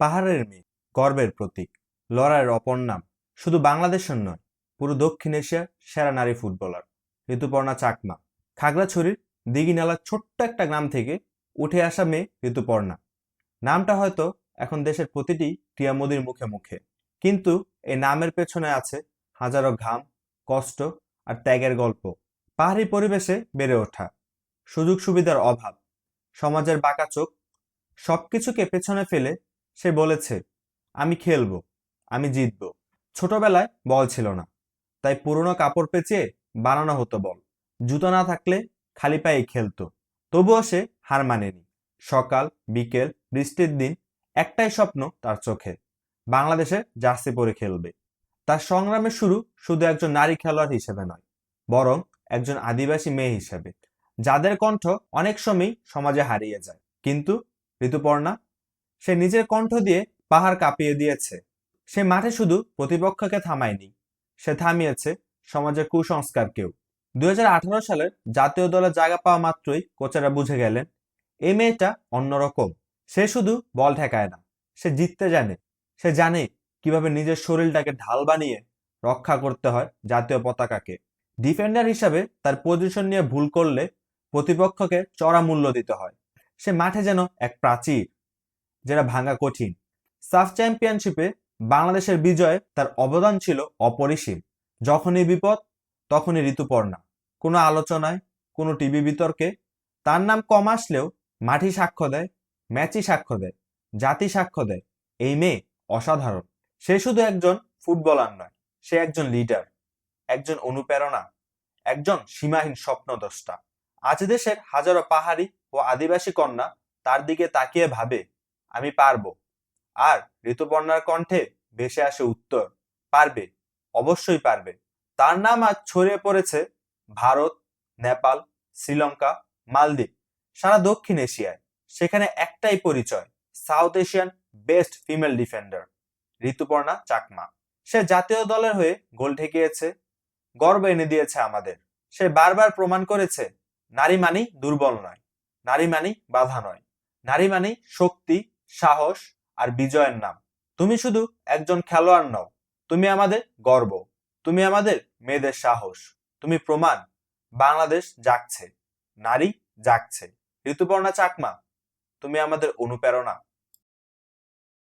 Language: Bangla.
পাহাড়ের মেয়ে গর্বের প্রতীক, লড়াইয়ের অপর নাম। শুধু বাংলাদেশের নয়, পুরো দক্ষিণ এশিয়ার সেরা নারী ফুটবলার, ঋতুপর্ণা চাকমা। খাগড়াছড়ির দিঘিনালার ছোট্ট একটা গ্রাম থেকে উঠে আসা মেয়ে ঋতুপর্ণা। নামটা হয়তো এখন দেশের প্রতিটি ক্রিয়ামোদীর মুখে মুখে। কিন্তু এই নামের পেছনে আছে হাজারো ঘাম, কষ্ট আর ত্যাগের গল্প। পাহাড়ি পরিবেশে বেড়ে ওঠা। সুযোগ সুবিধার অভাব। সমাজের বাঁকা চোখ। সবকিছুকে পেছনে ফেলে সে বলেছে, আমি খেলব, আমি জিতবো। ছোটবেলায় বল ছিল না, তাই পুরনো কাপড় পেঁচিয়ে বানানো হতো বল। জুতো না থাকলে খালি পায়ে খেলতো, তবুও সে হার মানেনি। সকাল, বিকেল, বৃষ্টির দিন একটাই স্বপ্ন তার চোখে বাংলাদেশে জার্সি পরে খেলবে। তার সংগ্রামের শুরু শুধু একজন নারী খেলোয়াড় হিসেবে নয়, বরং একজন আদিবাসী মেয়ে হিসেবে, যাদের কণ্ঠ অনেক সময়ই সমাজে হারিয়ে যায়। কিন্তু ঋতুপর্ণা সে নিজের কণ্ঠ দিয়ে পাহাড় কাঁপিয়ে দিয়েছে। সে মাঠে শুধু প্রতিপক্ষকে থামায়নি, সে থামিয়েছে সমাজের কুসংস্কারকেও। দুই হাজার আঠারো সালের জাতীয় দলে জায়গা পাওয়া মাত্রই কোচেরা বুঝে গেলেন এই মেয়েটা অন্যরকম। সে শুধু বল ঠেকায় না, সে জিততে জানে। সে জানে কীভাবে নিজের শরীরটাকে ঢাল বানিয়ে রক্ষা করতে হয় জাতীয় পতাকাকে। ডিফেন্ডার হিসাবে তার পজিশন নিয়ে ভুল করলে প্রতিপক্ষকে চড়া মূল্য দিতে হয়। সে মাঠে যেন এক প্রাচীর যেটা ভাঙা কঠিন। সাফ চ্যাম্পিয়নশিপে বাংলাদেশের বিজয়ে তার অবদান ছিল অপরিসীম। যখনই বিপদ, তখনই ঋতুপর্ণা। কোনো আলোচনায়, কোনো টিভি বিতর্কে তার নাম কম আসলেও মাটি সাক্ষ্য দেয়, ম্যাচই সাক্ষ্য দেয়, জাতি সাক্ষ্য দেয়, এই মেয়ে অসাধারণ। সে শুধু একজন ফুটবলার নয়, সে একজন লিডার একজন অনুপ্রেরণা, একজন সীমাহীন স্বপ্নদ্রষ্টা। আজ দেশের হাজারো পাহাড়ি ও আদিবাসী কন্যা তার দিকে তাকিয়ে ভাবে আমি পারব। আর ঋতুপর্ণার কণ্ঠে ভেসে আসে উত্তর, পারবে, অবশ্যই পারবে। তার নাম আজ ছড়িয়ে পড়েছে ভারত, নেপাল, শ্রীলঙ্কা, মালদ্বীপ, সারা দক্ষিণ এশিয়ায়। সেখানে একটাই পরিচয়, South Asian best female defender, Rituparna Chakma. সে জাতীয় দলের হয়ে গোল ঠেকিয়েছে, গর্ব এনে দিয়েছে আমাদের। সে বারবার প্রমাণ করেছে, নারী মানেই দুর্বল নয়, নারী মানেই বাধা নয়, নারী মানেই শক্তি সাহস আর বিজয়ের নাম। তুমি শুধু একজন খেলোয়াড় নও, তুমি আমাদের গর্ব, তুমি আমাদের মেয়েদের সাহস, তুমি প্রমাণ, বাংলাদেশ জাগছে, নারী জাগছে, ঋতুপর্ণা চাকমা, তুমি আমাদের অনুপ্রেরণা।